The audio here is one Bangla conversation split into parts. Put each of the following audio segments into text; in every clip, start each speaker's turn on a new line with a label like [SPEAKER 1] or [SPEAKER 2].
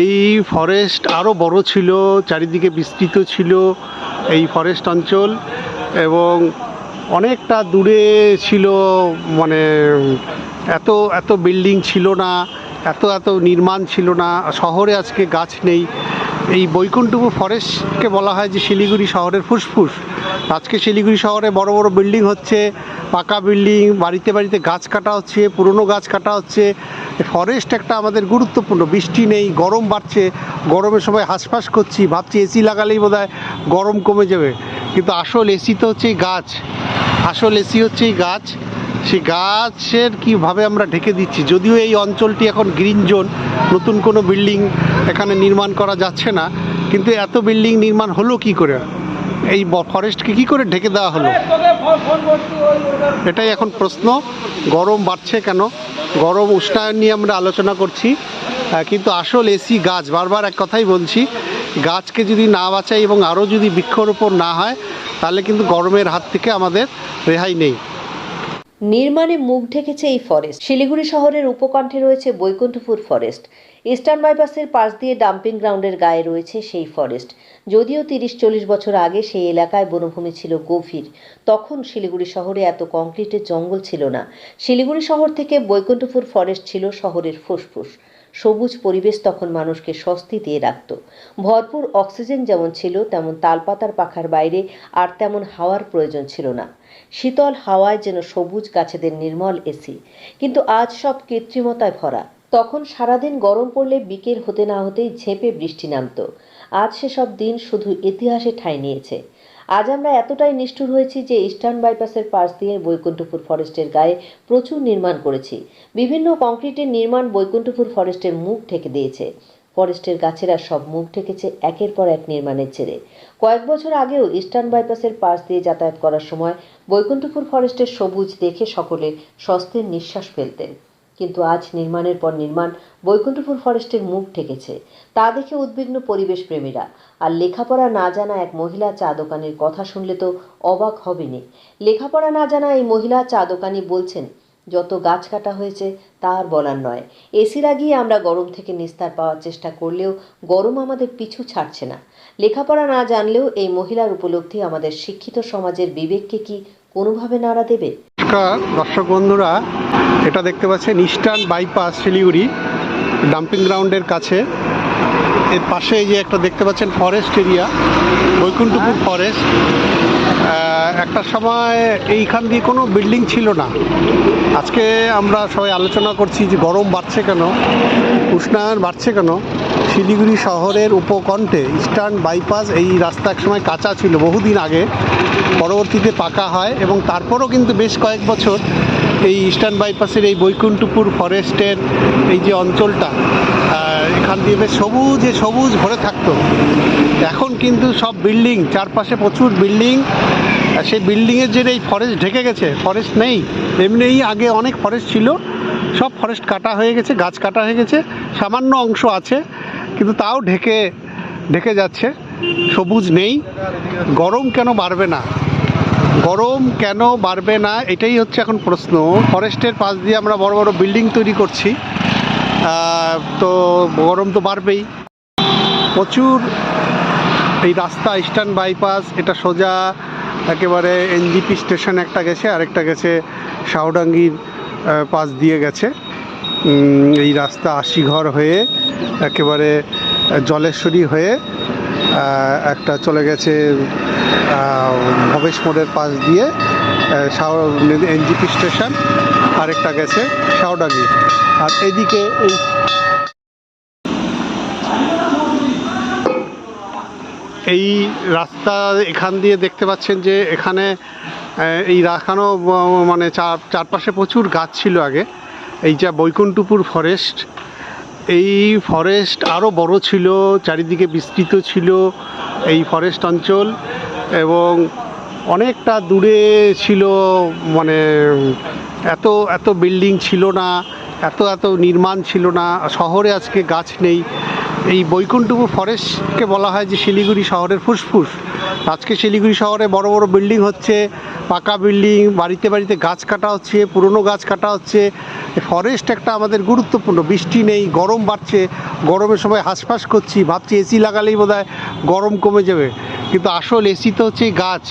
[SPEAKER 1] এই ফরেস্ট আরও বড় ছিল, চারিদিকে বিস্তৃত ছিল এই ফরেস্ট অঞ্চল এবং অনেকটা দূরে ছিল মানে এত এত বিল্ডিং ছিল না, এত এত নির্মাণ ছিল না, শহরে আজকে গাছ নেই। এই বৈকুণ্ঠপুর ফরেস্টকে বলা হয় যে শিলিগুড়ি শহরের ফুসফুস। আজকে শিলিগুড়ি শহরে বড় বড় বিল্ডিং হচ্ছে, পাকা বিল্ডিং, বাড়িতে বাড়িতে গাছ কাটা হচ্ছে, পুরনো গাছ কাটা হচ্ছে। ফরেস্ট একটা আমাদের গুরুত্বপূর্ণ, বৃষ্টি নেই, গরম বাড়ছে, গরমের সময় হাঁসফাঁস করছি, ভাবছি এসি লাগালেই বোধ গরম কমে যাবে। কিন্তু আসল এসি তো হচ্ছে গাছ। আসল এসি হচ্ছে গাছ। সেই গাছের কীভাবে আমরা ঢেকে দিচ্ছি? যদিও এই অঞ্চলটি এখন গ্রিন জোন, নতুন কোনো বিল্ডিং এখানে নির্মাণ করা যাচ্ছে না, কিন্তু এত বিল্ডিং নির্মাণ হলো কি করে? এই ফরেস্টকে কি করে ঢেকে দেওয়া হলো? এটাই এখন প্রশ্ন। গরম বাড়ছে কেন? গরম উষ্ণায়ন নিয়ে আমরা আলোচনা করছি। কিন্তু আসল এসি গাছ, বারবার এক কথাই বলছি, গাছকে যদি না বাঁচাই এবং আরও যদি বৃক্ষরোপণ না হয়, তাহলে কিন্তু গরমের হাত থেকে আমাদের রেহাই নেই।
[SPEAKER 2] নির্মাণে মুখ ঢেকেছে এই ফরেস্ট শিলিগুড়ি শহরের উপকণ্ঠে রয়েছে বৈকুণ্ঠপুর ফরেস্ট ইস্টার্ন বাইপাসের পাশ দিয়ে ডাম্পিং গ্রাউন্ডের গায়ে রয়েছে সেই ফরেস্ট যদিও তিরিশ চল্লিশ বছর আগে সেই এলাকায় বনভূমি ছিল গভীর, তখন শিলিগুড়ি শহরে এত কংক্রিটের জঙ্গল ছিল না। শিলিগুড়ি শহর থেকে বৈকুণ্ঠপুর ফরেস্ট ছিল শহরের ফুসফুস। সবুজ পরিবেশ তখন মানুষকে স্বস্তি দিয়ে রাখত। ভরপুর অক্সিজেন যেমন ছিল, তেমন তালপাতার পাখার বাইরে আর তেমন হাওয়ার প্রয়োজন ছিল না। শীতল হাওয়ায় যেন সবুজ গাছেদের নির্মল এসি। কিন্তু আজ সব কৃত্রিমতায় ভরা। তখন সারাদিন গরম পড়লে বিকেল হতে না হতেই ঝেঁপে বৃষ্টি নামতো। আজ সেসব দিন শুধু ইতিহাসে ঠাঁই নিয়েছে। আজ আমরা এতটাই নিষ্ঠুর হয়েছি যে ইস্টার্ন বাইপাসের পাশ দিয়ে বৈকুণ্ঠপুর ফরেস্টের গায়ে প্রচুর নির্মাণ করেছি। বিভিন্ন কংক্রিটের নির্মাণ বৈকুণ্ঠপুর ফরেস্টের মুখ ঢেকে দিয়েছে। ফরেস্টের গাছেরা সব মুখ ঢেকেছে একের পর এক নির্মাণের ছেড়ে কয়েক বছর আগেও ইস্টার্ন বাইপাসের পাশ দিয়ে যাতায়াত করার সময় বৈকুণ্ঠপুর ফরেস্টের সবুজ দেখে সকলে স্বস্তির নিঃশ্বাস ফেলতেন। কিন্তু আজ নির্মাণের পর নির্মাণ বৈকুণ্ঠপুর ফরেস্টের মুখ ঠেকেছে। তা দেখে উদ্বিগ্ন পরিবেশ প্রেমীরা। আর লেখাপড়া না জানা এক মহিলা চা দোকানের কথা শুনলে তো অবাক হবেনি লেখাপড়া না জানা এই মহিলা চা দোকানি বলছেন, যত গাছ কাটা হয়েছে, তা আর বলার নয়। এসি লাগিয়ে আমরা গরম থেকে নিস্তার পাওয়ার চেষ্টা করলেও গরম আমাদের পিছু ছাড়ছে না। লেখাপড়া না জানলেও এই মহিলার উপলব্ধি আমাদের শিক্ষিত সমাজের বিবেককে কি কোনোভাবে নাড়া দেবে?
[SPEAKER 1] নমস্কার, দর্শক বন্ধুরা, এটা দেখতে পাচ্ছেন ইস্টার্ন বাইপাস শিলিগুড়ি ডাম্পিং গ্রাউন্ডের কাছে। এর পাশে যে একটা দেখতে পাচ্ছেন ফরেস্ট এরিয়া বৈকুণ্ঠপুর ফরেস্ট একটা সময় এইখান দিয়ে কোনো বিল্ডিং ছিল না। আজকে আমরা সবাই আলোচনা করছি যে গরম বাড়ছে কেন, উষ্ণায়ন বাড়ছে কেন শিলিগুড়ি শহরের উপকণ্ঠে ইস্টার্ন বাইপাস এই রাস্তা একসময় কাঁচা ছিল, বহুদিন আগে। পরবর্তীতে পাকা হয় এবং তারপরও কিন্তু বেশ কয়েক বছর এই ইস্টার্ন বাইপাসের এই বৈকুণ্ঠপুর ফরেস্টের এই যে অঞ্চলটা এখান দিয়ে বেশ সবুজে সবুজ ভরে থাকতো। এখন কিন্তু সব বিল্ডিং, চারপাশে প্রচুর বিল্ডিং সেই বিল্ডিংয়ের যে এই ফরেস্ট ঢেকে গেছে, ফরেস্ট নেই। এমনিই আগে অনেক ফরেস্ট ছিল, সব ফরেস্ট কাটা হয়ে গেছে, গাছ কাটা হয়ে গেছে, সামান্য অংশ আছে। কিন্তু তাও ঢেকে ঢেকে যাচ্ছে। সবুজ নেই। গরম কেন বাড়বে না? গরম কেন বাড়বে না? এটাই হচ্ছে এখন প্রশ্ন। ফরেস্টের পাশ দিয়ে আমরা বড় বড় বিল্ডিং তৈরি করছি। তো গরম তো বাড়বেই। প্রচুর এই রাস্তা, ইস্টার্ন বাইপাস, এটা সোজা একেবারে এনজিপি স্টেশন একটা গেছে, আরেকটা গেছে শাহডাঙ্গির পাশ দিয়ে গেছে। এই রাস্তা আশিঘর হয়ে একেবারে জলেশ্বরী হয়ে একটা চলে গেছে ভবেশ মোড়ের পাশ দিয়ে এনজিপি স্টেশন, আরেকটা গেছে শাহডাঙ্গি আর এদিকে এই এই রাস্তা এখান দিয়ে দেখতে পাচ্ছেন যে এখানে এই রাখানো মানে চার চারপাশে প্রচুর গাছ ছিল আগে। এই যা বৈকুণ্ঠপুর ফরেস্ট এই ফরেস্ট আরও বড় ছিল, চারিদিকে বিস্তৃত ছিল এই ফরেস্ট অঞ্চল এবং অনেকটা দূরে ছিল মানে এত এত বিল্ডিং ছিল না, এত এত নির্মাণ ছিল না, শহরে আজকে গাছ নেই। এই বৈকুণ্ঠপুর ফরেস্টকে বলা হয় যে শিলিগুড়ি শহরের ফুসফুস। আজকে শিলিগুড়ি শহরে বড় বড় বিল্ডিং হচ্ছে, পাকা বিল্ডিং, বাড়িতে বাড়িতে গাছ কাটা হচ্ছে, পুরনো গাছ কাটা হচ্ছে। ফরেস্ট একটা আমাদের গুরুত্বপূর্ণ, বৃষ্টি নেই, গরম বাড়ছে, গরমের সময় হাঁসফাঁস করছি, ভাবছি এসি লাগালেই বোধ গরম কমে যাবে। কিন্তু আসল এসি তো হচ্ছে গাছ।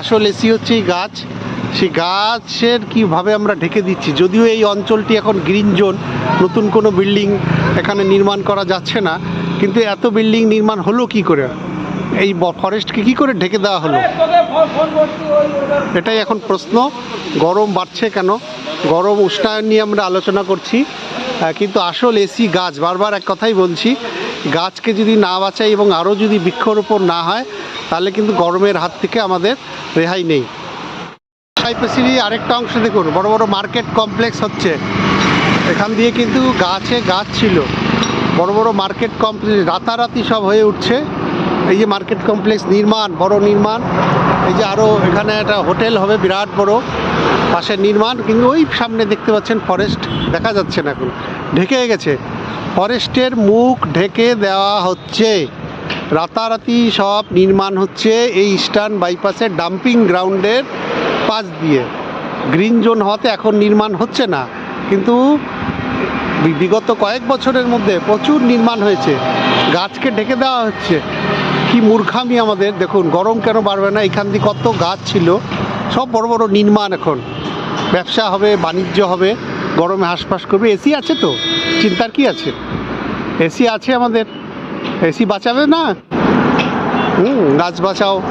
[SPEAKER 1] আসল এসি হচ্ছে গাছ। সেই গাছের কীভাবে আমরা ঢেকে দিচ্ছি? যদিও এই অঞ্চলটি এখন গ্রিন জোন নতুন কোনো বিল্ডিং এখানে নির্মাণ করা যাচ্ছে না, কিন্তু এত বিল্ডিং নির্মাণ হলো কি করে? এই ফরেস্টকে কি করে ঢেকে দেওয়া হলো? এটাই এখন প্রশ্ন। গরম বাড়ছে কেন? গরম উষ্ণায়ন নিয়ে আমরা আলোচনা করছি। কিন্তু আসল এসি গাছ, বারবার এক কথাই বলছি, গাছকে যদি না বাঁচাই এবং আরও যদি বৃক্ষরোপণ না হয়, তাহলে কিন্তু গরমের হাত থেকে আমাদের রেহাই নেই। সাইপেসিরি আরেকটা অংশ দেখুন, বড় বড় মার্কেট কমপ্লেক্স হচ্ছে। এখান দিয়ে কিন্তু গাছে গাছ ছিল। বড় বড় মার্কেট কমপ্লেক্স, রাতারাতি সব হয়ে উঠছে। এই যে মার্কেট কমপ্লেক্স নির্মাণ, বড় নির্মাণ, এই যে আরও এখানে একটা হোটেল হবে, বিরাট বড় পাশে নির্মাণ, কিন্তু ওই সামনে দেখতে পাচ্ছেন ফরেস্ট দেখা যাচ্ছে না এখন, ঢেকে গেছে। ফরেস্টের মুখ ঢেকে দেওয়া হচ্ছে। রাতারাতি সব নির্মাণ হচ্ছে এই ইস্টার্ন বাইপাসের ডাম্পিং গ্রাউন্ডের পাশ দিয়ে। গ্রিন জোন হওয়াতে এখন নির্মাণ হচ্ছে না, কিন্তু বিগত কয়েক বছরের মধ্যে প্রচুর নির্মাণ হয়েছে। গাছকে ঢেকে দেওয়া হচ্ছে। কি মূর্খামি আমাদের। দেখুন, গরম কেন বাড়বে না? এখান দিয়ে কত গাছ ছিল। সব বড় বড় নির্মাণ এখন। ব্যবসা হবে, বাণিজ্য হবে, গরমে হাঁসফাঁস করবে। এসি আছে তো? চিন্তার কি আছে? এসি আছে আমাদের। এসি বাঁচাবে না? হুম, গাছ বাঁচাও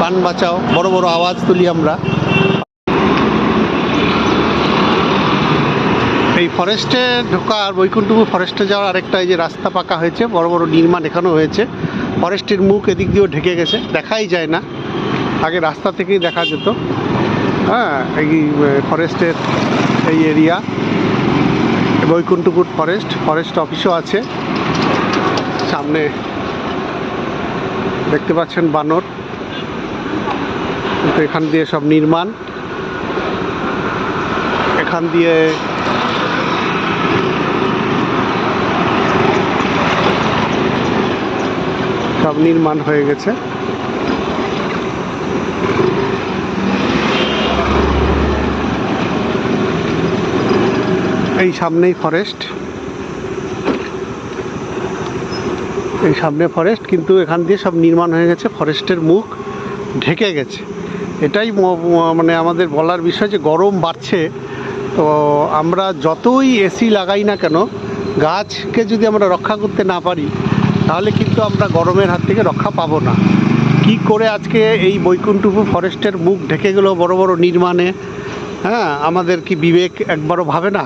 [SPEAKER 1] পান বাঁচাও। বড় বড় আওয়াজ তুলি আমরা। এই ফরেস্টে ঢোকার বৈকুণ্ঠপুর ফরেস্টে যাওয়ার আরেকটা এই যে রাস্তা পাকা হয়েছে, বড় বড় নির্মাণ এখানেও হয়েছে। ফরেস্টের মুখ এদিক দিয়েও ঢেকে গেছে, দেখাই যায় না। আগে রাস্তা থেকেই দেখা যেত। হ্যাঁ এই ফরেস্টের এই এরিয়া, বৈকুণ্ঠপুর ফরেস্ট ফরেস্ট অফিসও আছে। সামনে দেখতে পাচ্ছেন বানর। কিন্তু এখান দিয়ে সব নির্মাণ। এখান দিয়ে সব নির্মাণ হয়ে গেছে। এই সামনেই ফরেস্ট এই সামনে ফরেস্ট কিন্তু এখান দিয়ে সব নির্মাণ হয়ে গেছে। ফরেস্টের মুখ ঢেকে গেছে। এটাই মানে আমাদের বলার বিষয় যে গরম বাড়ছে। তো আমরা যতই এসি লাগাই না কেন, গাছকে যদি আমরা রক্ষা করতে না পারি তাহলে কিন্তু আমরা গরমের হাত থেকে রক্ষা পাবো না কি করে আজকে এই বৈকুণ্ঠপুর ফরেস্টের মুখ ঢেকে গেল বড় বড় নির্মাণে হ্যাঁ আমাদের কি বিবেক একবারও ভাবে না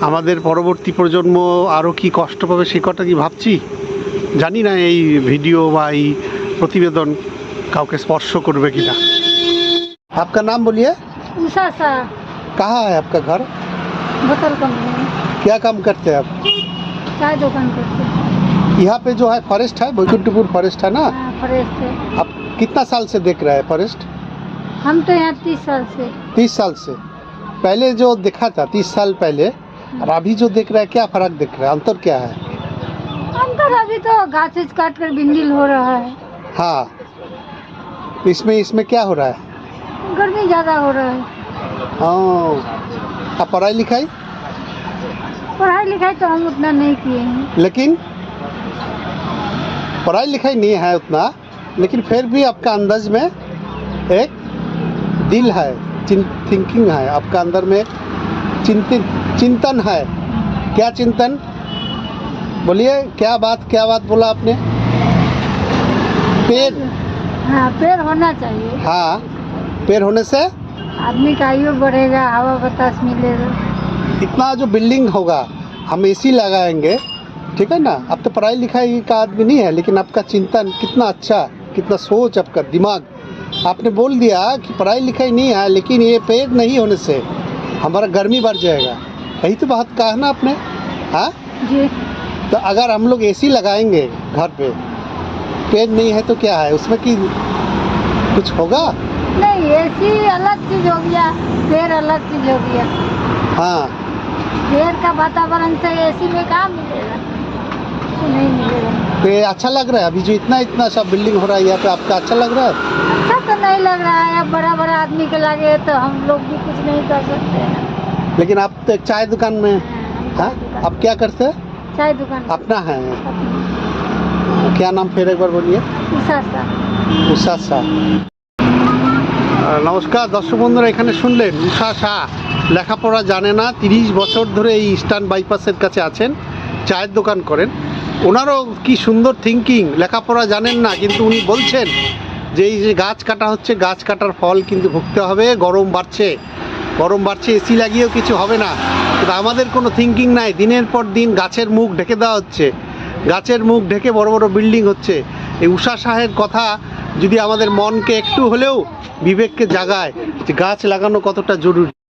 [SPEAKER 1] আমাদের পরবর্তী প্রজন্ম আরও কি কষ্ট পাবে সে কথা কি ভাবছি জানি না এই ভিডিও বা এই প্রতিবেদন কাউকে স্পর্শ করবে কিনা आपका नाम बोलिए
[SPEAKER 3] उषा सा
[SPEAKER 1] कहाँ है आपका घर
[SPEAKER 3] बोतल कंपनी में
[SPEAKER 1] क्या काम करते हैं आप
[SPEAKER 3] चाय दुकान करते हैं
[SPEAKER 1] यहाँ पे जो है फॉरेस्ट है बैकुंठपुर फॉरेस्ट है ना?
[SPEAKER 3] हाँ, फ्रेश से
[SPEAKER 1] आप कितना साल से देख रहे हैं फॉरेस्ट?
[SPEAKER 3] हम तो यहाँ तीस साल से।
[SPEAKER 1] तीस साल से। पहले जो देखा था तीस साल पहले और अभी जो देख रहे हैं क्या फ़र्क देख रहे हैं? अंतर क्या है?
[SPEAKER 3] अंदर अभी तो घास काट कर बिंदिल हो रहा है।
[SPEAKER 1] हाँ। इसमें इसमें क्या हो रहा है?
[SPEAKER 3] गर्मी ज़्यादा हो रहा है।
[SPEAKER 1] हाँ। आप पढ़ाई लिखाई
[SPEAKER 3] पढ़ाई लिखाई तो हम उतना नहीं किए हैं।
[SPEAKER 1] लेकिन पढ़ाई लिखाई नहीं है उतना लेकिन फिर भी आपका अंदाज में एक दिल है थिंकिंग है। आपका अंदर में चिंतित चिंतन है। क्या चिंतन? बोलिए क्या बात क्या बात बोला आपने? पेड़।
[SPEAKER 3] हाँ पेड़ होना चाहिए।
[SPEAKER 1] हाँ पेड़ होने से?
[SPEAKER 3] आदमी का आयु बढ़ेगा हवा बतास मिलेगा।
[SPEAKER 1] इतना जो बिल्डिंग होगा हम एसी लगाएँगे ठीक है ना? अब तो पढ़ाई लिखाई का आदमी नहीं है लेकिन आपका चिंतन कितना अच्छा कितना सोच आपका दिमाग। आपने बोल दिया कि पढ़ाई लिखाई नहीं है लेकिन ये पेड़ नहीं होने से हमारा गर्मी बढ़ जाएगा। यही तो बात कहा ना आपने? हाँ? तो अगर हम लोग एसी लगाएँगे घर पे पेड़ नहीं है तो क्या है? उसमें कि कुछ होगा?
[SPEAKER 3] नहीं ऐसी अलग चीज़ हो गया पेड़ अलग चीज़ हो गया।
[SPEAKER 1] हाँ।
[SPEAKER 3] पेड़ का वातावरण से एसी में कहाँ मिलेगा? नहीं मिलेगा
[SPEAKER 1] ये अच्छा लग रहा है अभी जो इतना इतना सब बिल्डिंग हो रहा है यहाँ पे आपका अच्छा लग रहा है
[SPEAKER 3] अच्छा तो नहीं लग रहा है अब बड़ा बड़ा आदमी के लगे तो हम लोग भी कुछ नहीं कर सकते हैं
[SPEAKER 1] लेकिन आप तो एक चाय दुकान में
[SPEAKER 3] हाँ,
[SPEAKER 1] हाँ आप क्या करते हैं
[SPEAKER 3] चाय दुकान
[SPEAKER 1] अपना है क्या नाम फिर एक बार बोलिए
[SPEAKER 3] ईसा सा
[SPEAKER 1] উষা শাহ আহ, নমস্কার দর্শক বন্ধুরা এখানে শুনলেন উষা শাহ লেখাপড়া জানে না তিরিশ বছর ধরে এই ইস্টার্ন বাইপাসের কাছে আছেন চায়ের দোকান করেন ওনারও কি সুন্দর থিঙ্কিং লেখাপড়া জানেন না, কিন্তু উনি বলছেন যে এই যে গাছ কাটা হচ্ছে, গাছ কাটার ফল কিন্তু ভুগতে হবে, গরম বাড়ছে। গরম বাড়ছে এসি লাগিয়েও কিছু হবে না। কিন্তু আমাদের কোনো থিঙ্কিং নাই, দিনের পর দিন গাছের মুখ ঢেকে দেওয়া হচ্ছে। গাছের মুখ ঢেকে বড় বড় বিল্ডিং হচ্ছে। এই উষা শাহের কথা যদি আমাদের মনকে একটু হলেও বিবেককে জাগায় যে গাছ লাগানো কতটা জরুরি।